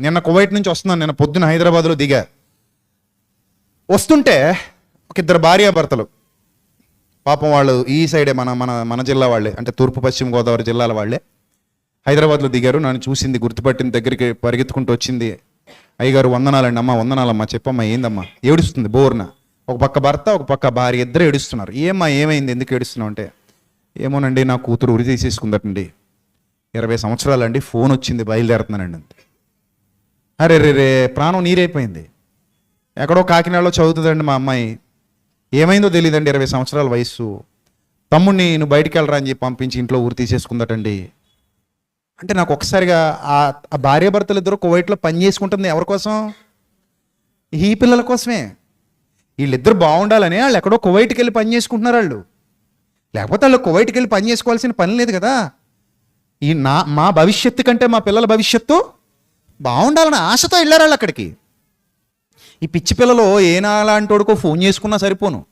నిన్న కువైట్ నుంచి వస్తున్నాను నిన్న పొద్దున హైదరాబాద్లో దిగా. వస్తుంటే ఒక ఇద్దరు భార్యాభర్తలు. పాపం వాళ్ళు ఈ సైడే మన మన మన జిల్లా వాళ్ళే అంటే తూర్పు పశ్చిమ గోదావరి జిల్లాల వాళ్ళే. హైదరాబాద్లో దిగారు నన్ను చూసింది గుర్తుపట్టిన దగ్గరికి పరిగెత్తుకుంటూ వచ్చింది. అయ్యగారు వందనాలండి అమ్మ వందనాలమ్మా చెప్పమ్మా ఏందమ్మా? ఏడుస్తుంది బోర్న. ఒక పక్క భర్త ఒక పక్క భార్య ఇద్దరు ఏడుస్తున్నారు. ఏమ్మా ఏమైంది ఎందుకు ఏడుస్తున్నావు అంటే ఏమోనండి నా కూతురు ఉరి తీసేసుకుందటండి. ఇరవై సంవత్సరాలండి ఫోన్ వచ్చింది బయలుదేరుతున్నానండి. అంతే అరే రే రే ప్రాణం నీరైపోయింది. ఎక్కడో కాకినాడలో చదువుతుందండి మా అమ్మాయి. ఏమైందో తెలియదండి ఇరవై సంవత్సరాల వయస్సు. తమ్ముడిని నువ్వు బయటికి వెళ్ళరా అని చెప్పి పంపించి ఇంట్లో ఊరు తీసేసుకుందటండి. అంటే నాకు ఒకసారిగా ఆ ఆ భార్యాభర్తలు ఇద్దరు కువైట్లో పని చేసుకుంటుంది ఎవరి కోసం? ఈ పిల్లల కోసమే. వీళ్ళిద్దరు బాగుండాలని వాళ్ళు ఎక్కడో కువైట్కి వెళ్ళి పని చేసుకుంటున్నారు వాళ్ళు. లేకపోతే వాళ్ళు కువైట్కి వెళ్ళి పని చేసుకోవాల్సిన పని లేదు కదా. ఈ నా మా భవిష్యత్తు కంటే మా పిల్లల భవిష్యత్తు బాగుండాలని ఆశతో వెళ్ళారు వాళ్ళు అక్కడికి. ఈ పిచ్చి పిల్లలు ఏనాలాంటోడుకో ఫోన్ చేసుకున్నా సరిపోను.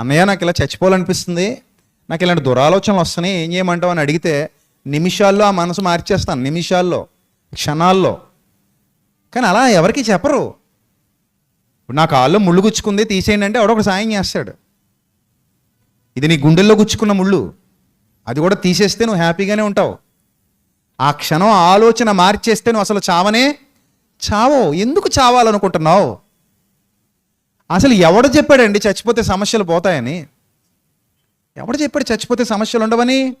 అన్నయ్య నాకు ఇలా చచ్చిపోవాలనిపిస్తుంది. నాకు ఇలాంటి దురాలోచనలు వస్తున్నాయి. ఏం చేయమంటావు అని అడిగితే నిమిషాల్లో ఆ మనసు మార్చేస్తాను నిమిషాల్లో క్షణాల్లో. కానీ అలా ఎవరికి చెప్పరు. ఇప్పుడు నా కాళ్ళు ముళ్ళు గుచ్చుకుంది తీసేయండి అంటే ఎవడొకడు సాయం చేస్తాడు. ఇది నీ గుండెల్లో గుచ్చుకున్న ముళ్ళు. అది కూడా తీసేస్తే నువ్వు హ్యాపీగానే ఉంటావు. ఆ క్షణం ఆలోచన మార్చేస్తే నువ్వు అసలు చావనే చావో ఎందుకు చావాలనుకుంటున్నావు? అసలు ఎవడు చెప్పాడండి చచ్చిపోతే సమస్యలు పోతాయని? ఎవడు చెప్పాడు చచ్చిపోతే సమస్యలు ఉండవని?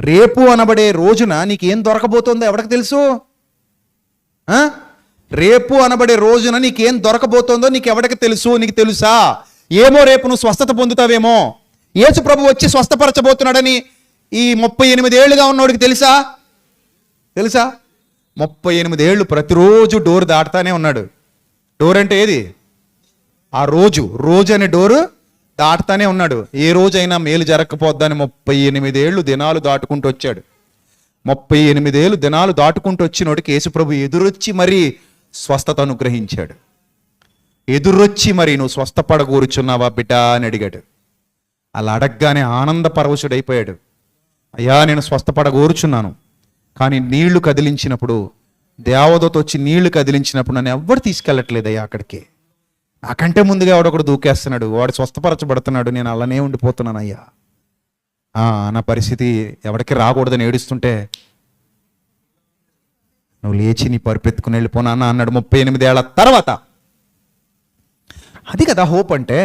రేపు అనబడే రోజున నీకేం దొరకబోతుందో ఎవడికి తెలుసు? రేపు అనబడే రోజున నీకేం దొరకబోతోందో నీకు ఎవడికి తెలుసు? నీకు తెలుసా? ఏమో రేపు నువ్వు స్వస్థత పొందుతావేమో? యేసు ప్రభు వచ్చి స్వస్థపరచబోతున్నాడని ఈ ముప్పై ఎనిమిది ఏళ్ళుగా ఉన్నోడికి తెలుసా? తెలుసా? ముప్పై ఎనిమిది ఏళ్ళు ప్రతిరోజు డోర్ దాటుతానే ఉన్నాడు. డోర్ అంటే ఏది? ఆ రోజు రోజు అనే డోరు దాటుతానే ఉన్నాడు. ఏ రోజైనా మేలు జరగకపోద్దని ముప్పై ఎనిమిదేళ్ళు దినాలు దాటుకుంటూ వచ్చాడు. ముప్పై ఎనిమిదేళ్ళు దినాలు దాటుకుంటూ వచ్చినోడికి యేసుప్రభు ఎదురొచ్చి మరీ స్వస్థత అనుగ్రహించాడు. ఎదురొచ్చి మరి నువ్వు స్వస్థపడగూరుచున్నావా బిడ్డ అని అడిగాడు. అలా అడగగానే ఆనంద పరవశుడైపోయాడు అయ్యా నేను స్వస్థపడగోరుచున్నాను. కానీ నీళ్ళు కదిలించినప్పుడు దేవదత వచ్చి నీళ్ళు కదిలించినప్పుడు నన్ను ఎవ్వరు తీసుకెళ్ళట్లేదయ్యా అక్కడికి. నాకంటే ముందుగా ఎవడొకడు దూకేస్తున్నాడు వాడు స్వస్థపరచబడుతున్నాడు నేను అలానే ఉండిపోతున్నాను అయ్యా ఆ, నా పరిస్థితి ఎవరికి రాకూడదని ఏడుస్తుంటే నువ్వు లేచి నీ పరిపెత్తుకుని వెళ్ళిపోనా అన్న అన్నాడు ముప్పై ఎనిమిది తర్వాత. అది కదా హోప్ అంటే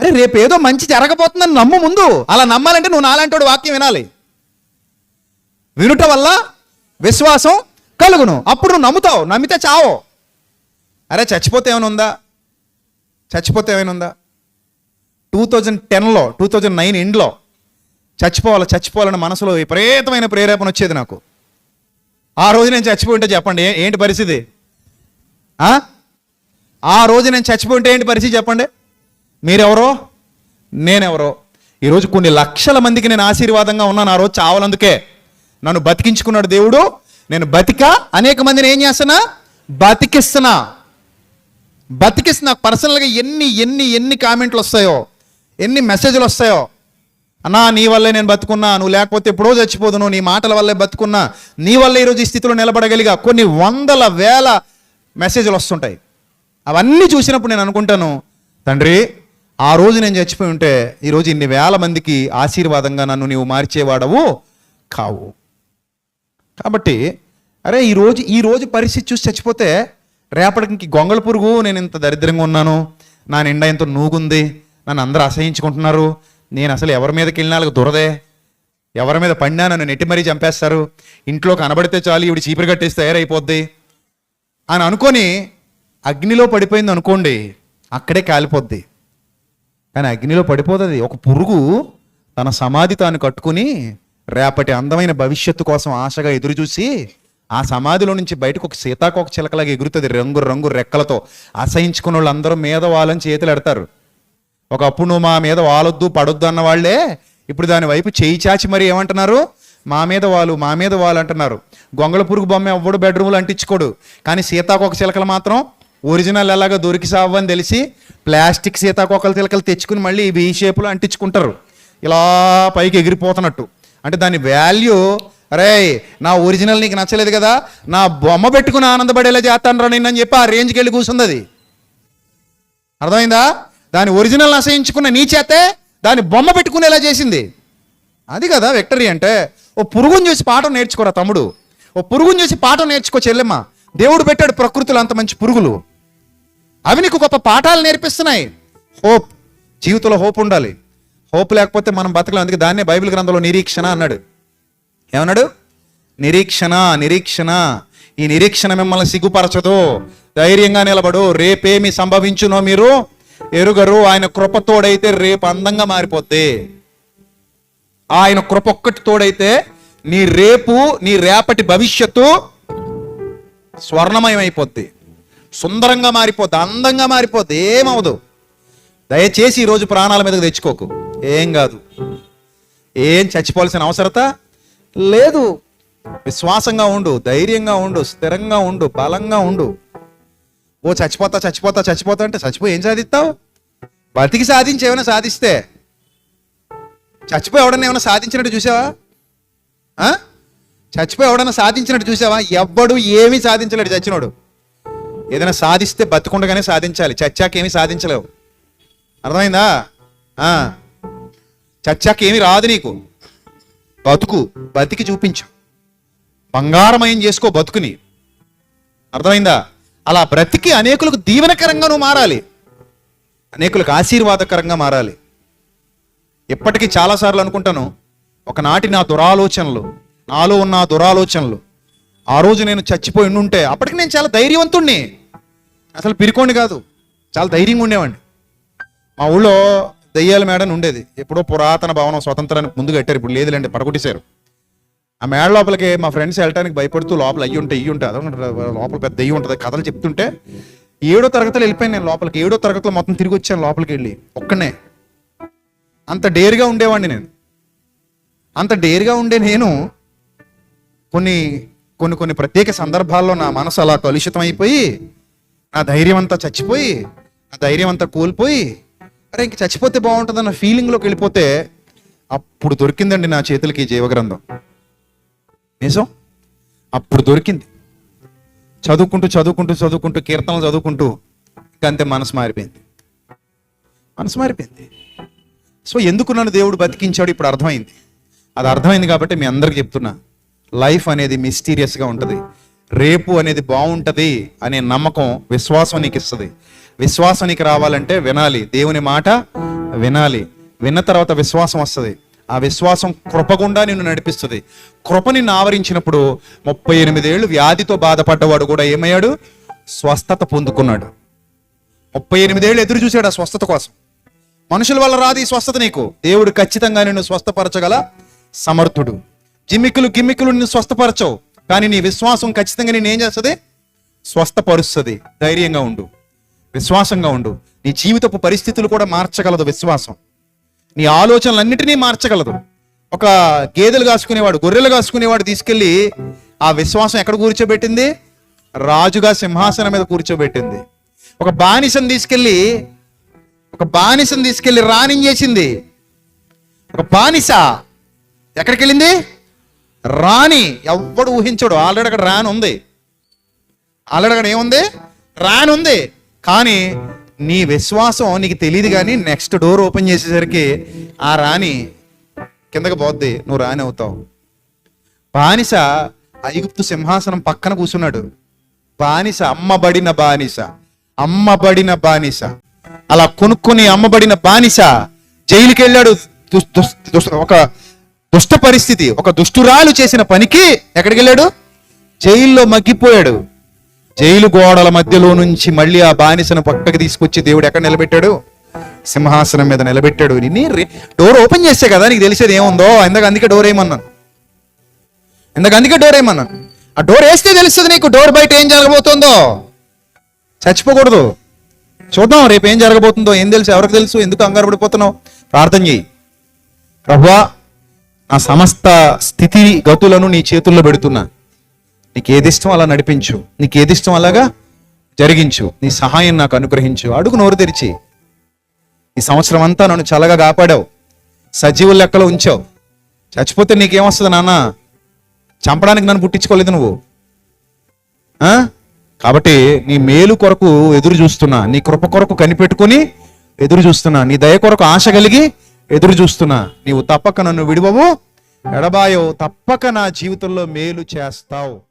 అరే రేపు ఏదో మంచి జరగబోతుందని నమ్ము ముందు. అలా నమ్మాలంటే నువ్వు నాలాంటి వాక్యం వినాలి. వినుట వల్ల విశ్వాసం కలుగును. అప్పుడు నువ్వు నమ్ముతావు. నమ్మితే చావు. అరే చచ్చిపోతే ఏమైనా ఉందా? చచ్చిపోతే ఏమైనా ఉందా? టూ థౌజండ్ టెన్లో టూ థౌజండ్ నైన్ ఎండ్లో చచ్చిపోవాలి చచ్చిపోవాలని మనసులో విపరీతమైన ప్రేరేపణ వచ్చేది నాకు. ఆ రోజు నేను చచ్చిపోయింటే చెప్పండి ఏంటి పరిస్థితి? ఆ? రోజు నేను చచ్చిపోయింటే ఏంటి పరిస్థితి చెప్పండి? మీరెవరో? నేనెవరో. ఈరోజు కొన్ని లక్షల మందికి నేను ఆశీర్వాదంగా ఉన్నాను ఆ రోజు చావలందుకే. నన్ను బతికించుకున్నాడు దేవుడు. నేను బతిక అనేక మందిని ఏం చేస్తున్నా? బతికిస్తున్నా. బతికిస్తున్నా. పర్సనల్గా ఎన్ని ఎన్ని ఎన్ని కామెంట్లు వస్తాయో ఎన్ని మెసేజ్లు వస్తాయో. అన్నా నీ వల్లే నేను బతుకున్నా. నువ్వు లేకపోతే ఎప్పుడో చచ్చిపోదును. నీ మాటల వల్లే బతుకున్నా. నీ వల్లే ఈరోజు ఈ స్థితిలో నిలబడగలిగా. కొన్ని వందల వేల మెసేజ్లు వస్తుంటాయి. అవన్నీ చూసినప్పుడు నేను అనుకుంటాను తండ్రి ఆ రోజు నేను చచ్చిపోయి ఉంటే ఈరోజు ఇన్ని వేల మందికి ఆశీర్వాదంగా నన్ను నీవు మార్చేవాడవు కావు. కాబట్టి అరే ఈరోజు ఈరోజు ఈ రోజు పరిస్థితి చూసి చచ్చిపోతే రేపటికి ఇంక గొంగళ పురుగు నేను ఇంత దరిద్రంగా ఉన్నాను నా నిండా ఇంత నూగుంది నన్ను అందరూ అసహించుకుంటున్నారు నేను అసలు ఎవరి మీదకి వెళ్ళినాలకు వాళ్ళకి దురదే ఎవరి మీద పడినా నన్ను నెట్టి మరీ చంపేస్తారు ఇంట్లో కనబడితే చాలు ఇవి చీపురు కట్టేసి తయారైపోద్ది అని అనుకొని అగ్నిలో పడిపోయింది అనుకోండి అక్కడే కాలిపోద్ది. కానీ అగ్నిలో పడిపోతుంది. ఒక పురుగు తన సమాధి తాను కట్టుకుని రేపటి అందమైన భవిష్యత్తు కోసం ఆశగా ఎదురు చూసి ఆ సమాధిలో నుంచి బయటకు ఒక సీతాకోక చిలకలాగా ఎగురుతుంది. రంగు రంగు రెక్కలతో అసహించుకున్న వాళ్ళందరూ మీద వాళ్ళని చేతులు ఎడతారు. ఒకప్పుడు నువ్వు మా మీద వాలొద్దు పడొద్దు అన్న వాళ్ళే. ఇప్పుడు దాని వైపు చేయి చాచి మరి ఏమంటున్నారు? మా మీద వాళ్ళు మా మీద వాళ్ళు అంటున్నారు గొంగళ పురుగు బొమ్మ ఎవ్వడు బెడ్రూమ్లు అంటించుకోడు. కానీ సీతాకోక చిలకలు మాత్రం ఒరిజినల్ ఎలాగో దొరికి సావని తెలిసి ప్లాస్టిక్ సీతాకోకలు తిలకలు తెచ్చుకుని మళ్ళీ ఈ షేపులో అంటించుకుంటారు. ఇలా పైకి ఎగిరిపోతున్నట్టు. అంటే దాని వాల్యూ రే నా ఒరిజినల్ నీకు నచ్చలేదు కదా నా బొమ్మ పెట్టుకుని ఆనందపడేలా చేస్తాను రా నిన్నని చెప్పి ఆ రేంజ్కి వెళ్ళి కూర్చుంది అది అర్థమైందా? దాని ఒరిజినల్ అసహించుకున్న నీ చేతే దాని బొమ్మ పెట్టుకునేలా చేసింది. అది కదా విక్టరీ అంటే. ఓ పురుగుని చూసి పాఠం నేర్చుకోరా తమ్ముడు. ఓ పురుగుని చూసి పాఠం నేర్చుకో చెల్లెమ్మ. దేవుడు పెట్టాడు ప్రకృతిలో అంత మంచి పురుగులు. అవి నీకు గొప్ప పాఠాలు నేర్పిస్తున్నాయి. హోప్ జీవితంలో హోప్ ఉండాలి. హోప్ లేకపోతే మనం బతకలేం. అందుకే దాన్నే బైబిల్ గ్రంథంలో నిరీక్షణ అన్నాడు. ఏమన్నాడు? నిరీక్షణ నిరీక్షణ. ఈ నిరీక్షణ మిమ్మల్ని సిగ్గుపరచదు. ధైర్యంగా నిలబడు. రేపేమి సంభవించునో మీరు ఎరుగరు. ఆయన కృప తోడైతే రేపు అందంగా మారిపోద్ది. ఆయన కృప ఒక్కటి తోడైతే నీ రేపు నీ రేపటి భవిష్యత్తు స్వర్ణమయం అయిపోద్ది సుందరంగా మారిపోద్ది అందంగా మారిపోద్ది ఏమవదు దయచేసి ఈరోజు ప్రాణాల మీదకు తెచ్చుకోకు. ఏం కాదు. ఏం చచ్చిపోవాల్సిన అవసరత లేదు. విశ్వాసంగా ఉండు ధైర్యంగా ఉండు స్థిరంగా ఉండు బలంగా ఉండు. ఓ చచ్చిపోతా చచ్చిపోతా చచ్చిపోతా అంటే చచ్చిపోయి ఏం సాధిస్తావు? బతికి సాధించి ఏమైనా సాధిస్తే. చచ్చిపోయి ఎవడన్నా ఏమైనా సాధించినట్టు చూసావా? ఆ? చచ్చిపోయి ఎవడన్నా సాధించినట్టు చూసావా? ఎవ్వడు ఏమీ సాధించలేడు చచ్చినోడు. ఏదైనా సాధిస్తే బతుకుండగానే సాధించాలి. చచ్చాకేమీ సాధించలేవు. అర్థమైందా? ఆ. రాదు నీకు. బతుకు బతికి చూపించు. బంగారమయం చేసుకో బతుకుని. అర్థమైందా? అలా బ్రతికి అనేకులకు దీవెనకరంగా నువ్వు మారాలి. అనేకులకు ఆశీర్వాదకరంగా మారాలి. ఇప్పటికీ చాలాసార్లు అనుకుంటాను ఒకనాటి నా దురాలోచనలు నాలో ఉన్న దురాలోచనలు ఆ రోజు నేను చచ్చిపోయి ఉంటే అప్పటికి నేను చాలా ధైర్యవంతుణ్ణి. అసలు పిరికోండి కాదు చాలా ధైర్యంగా ఉండేవాడిని మా ఊళ్ళో దయ్యాల మేడని ఉండేది. ఎప్పుడో పురాతన భవనం స్వతంత్రానికి ముందు కట్టారు ఇప్పుడు లేదులేండి పడగొట్టేశారు. ఆ మేడ లోపలికి మా ఫ్రెండ్స్ వెళ్ళడానికి భయపడుతూ లోపల అయ్యి ఉంటే అయ్యి ఉంటాయి అదే లోపల పెద్ద అయ్యి ఉంటుంది కథలు చెప్తుంటే ఏడో తరగతిలో వెళ్ళిపోయాను నేను లోపలికి. ఏడో తరగతిలో మొత్తం తిరిగి వచ్చాను లోపలికి వెళ్ళి ఒక్కనే. అంత డేర్గా ఉండేవాడిని నేను. అంత డేర్గా ఉండే నేను కొన్ని కొన్ని కొన్ని ప్రత్యేక సందర్భాల్లో నా మనసు అలా కలుషితం అయిపోయి నా ధైర్యం అంతా చచ్చిపోయి నా ధైర్యం అంతా కోల్పోయి అరే ఇంక చచ్చిపోతే బాగుంటుందన్న ఫీలింగ్లోకి వెళ్ళిపోతే అప్పుడు దొరికిందండి నా చేతులకి ఈ జీవగ్రంథం. నిజం? అప్పుడు దొరికింది. చదువుకుంటూ చదువుకుంటూ చదువుకుంటూ కీర్తనలు చదువుకుంటూ ఇంకంతే అంతే మనసు మారిపోయింది. మనసు మారిపోయింది. సో ఎందుకు నన్ను దేవుడు బతికించాడు ఇప్పుడు అర్థమైంది. అది అర్థమైంది కాబట్టి మీ అందరికి చెప్తున్నా. లైఫ్ అనేది మిస్టీరియస్గా ఉంటుంది. రేపు అనేది బాగుంటుంది అనే నమ్మకం విశ్వాసం నీకు ఇస్తుంది విశ్వాసం నీకు రావాలంటే వినాలి. దేవుని మాట వినాలి. విన్న తర్వాత విశ్వాసం వస్తుంది. ఆ విశ్వాసం కృపగుండా నిన్ను నడిపిస్తుంది. కృప నిన్ను ఆవరించినప్పుడు ముప్పై ఎనిమిదేళ్ళు వ్యాధితో బాధపడ్డవాడు కూడా ఏమయ్యాడు? స్వస్థత పొందుకున్నాడు. ముప్పై ఎనిమిదేళ్ళు ఎదురు చూశాడు ఆ స్వస్థత కోసం. మనుషుల వల్ల రాదు ఈ స్వస్థత నీకు. దేవుడు ఖచ్చితంగా నిన్ను స్వస్థపరచగల సమర్థుడు. జిమ్మికులు గిమ్మికులు నిన్ను స్వస్థపరచవు. కానీ నీ విశ్వాసం ఖచ్చితంగా నేను ఏం చేస్తుంది? స్వస్థపరుస్తుంది. ధైర్యంగా ఉండు. విశ్వాసంగా ఉండు. నీ జీవితపు పరిస్థితులు కూడా మార్చగలదు విశ్వాసం. నీ ఆలోచనలన్నిటినీ మార్చగలదు. ఒక గేదెలు కాసుకునేవాడు గొర్రెలు కాసుకునేవాడు తీసుకెళ్ళి ఆ విశ్వాసం ఎక్కడ కూర్చోబెట్టింది? రాజుగా సింహాసనం మీద కూర్చోబెట్టింది. ఒక బానిసను తీసుకెళ్ళి ఒక బానిసను తీసుకెళ్ళి రాణించేసింది. ఒక బానిస ఎక్కడికి వెళ్ళింది రాణి ఎవ్వడు ఊహించడు. ఆల్రెడీ అక్కడ రాని ఉంది. ఆల్రెడీ అక్కడ ఏముంది? రాని ఉంది. కానీ నీ విశ్వాసం నీకు తెలియదు కానీ నెక్స్ట్ డోర్ ఓపెన్ చేసేసరికి ఆ రాణి కిందకి పోద్ది. నువ్వు రాణి అవుతావు. బానిస ఐగుప్తు సింహాసనం పక్కన కూర్చున్నాడు. బానిస అమ్మబడిన బానిస అమ్మబడిన బానిస. అలా కొనుక్కుని అమ్మబడిన బానిస జైలుకి వెళ్ళాడు దుస్- ఒక దుష్ట పరిస్థితి. ఒక దుష్టురాలు చేసిన పనికి ఎక్కడికి వెళ్ళాడు? జైల్లో మగ్గిపోయాడు. జైలు గోడల మధ్యలో నుంచి మళ్ళీ ఆ బానిసను పక్కకి తీసుకొచ్చి దేవుడు ఎక్కడ నిలబెట్టాడు? సింహాసనం మీద నిలబెట్టాడు. నిన్ను డోర్ ఓపెన్ చేస్తే కదా నీకు తెలిసేది ఏముందో? ఇందాక అందుకే డోర్ ఏమన్నాను. ఇందాక అందుకే డోర్ ఏమన్నాను. ఆ డోర్ వేస్తే తెలుస్తుంది నీకు. డోర్ బయట ఏం జరగబోతుందో? చచ్చిపోకూడదు. చూద్దాం రేపు ఏం జరగబోతుందో ఏం తెలుసు ఎవరికి తెలుసు ఎందుకు కంగారు పడిపోతున్నావు? ప్రార్థన చేయి ప్రభువా నా సమస్త స్థితి గతులను నీ చేతుల్లో పెడుతున్నా. నీకు ఏది ఇష్టం అలా నడిపించు. నీకు ఏది ఇష్టం అలాగా జరిగించు. నీ సహాయం నాకు అనుగ్రహించు. అడుగు నోరు తెరిచి. ఈ సంవత్సరం అంతా నన్ను చల్లగా కాపాడావు. సజీవుల లెక్కలో ఉంచావు. చచ్చిపోతే నీకేమొస్తుంది నాన్న? చంపడానికి నన్ను పుట్టించుకోలేదు నువ్వు. కాబట్టి నీ మేలు కొరకు ఎదురు చూస్తున్నా. నీ కృప కొరకు కనిపెట్టుకుని ఎదురు చూస్తున్నా. నీ దయ కొరకు ఆశ కలిగి ఎదురు చూస్తున్నా. నీవు తప్పక నన్ను విడివవు. ఎడబాయో తప్పక నా జీవితంలో మేలు చేస్తావు.